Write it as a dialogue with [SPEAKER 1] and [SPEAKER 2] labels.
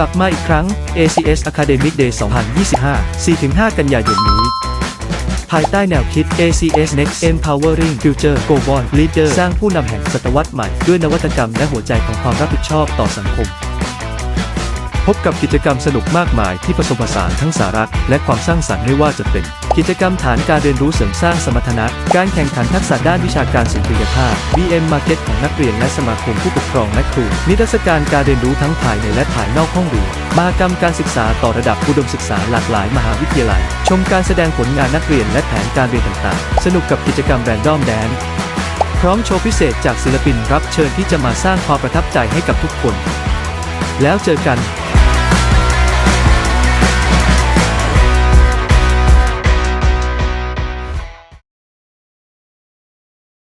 [SPEAKER 1] กลับมาอีกครั้ง ACS Academic Day 2025 4-5 กันยายนนี้ ภายใต้แนวคิด ACS Next Empowering Future Go On Leader สร้างผู้นำแห่งศตวรรษใหม่ ด้วยนวัตกรรมและหัวใจของความรับผิดชอบต่อสังคม พบกับกิจกรรมสนุกมากมายที่ผสมผสานทั้งสาระและความสร้างสรรค์ไม่ว่าจะเป็น กิจกรรมฐานการเรียนรู้เสริมสร้างสมรรถนะ การแข่งขันทักษะด้านวิชาการสุนทรียภาพ BM Market ของนักเรียนและสมาคมผู้ปกครองและครู นิทรรศการการเรียนรู้ทั้งภายในและภายนอกห้องเรียนมหกรรมการศึกษาต่อระดับอุดมศึกษาหลากหลายมหาวิทยาลัย ชมการแสดงผลงานนักเรียนและแผนการเรียนต่างๆ สนุกกับกิจกรรมแรนดอมแดนพร้อมโชว์พิเศษจากศิลปินรับเชิญที่จะมาสร้างความประทับใจให้กับทุกคน แล้วเจอกัน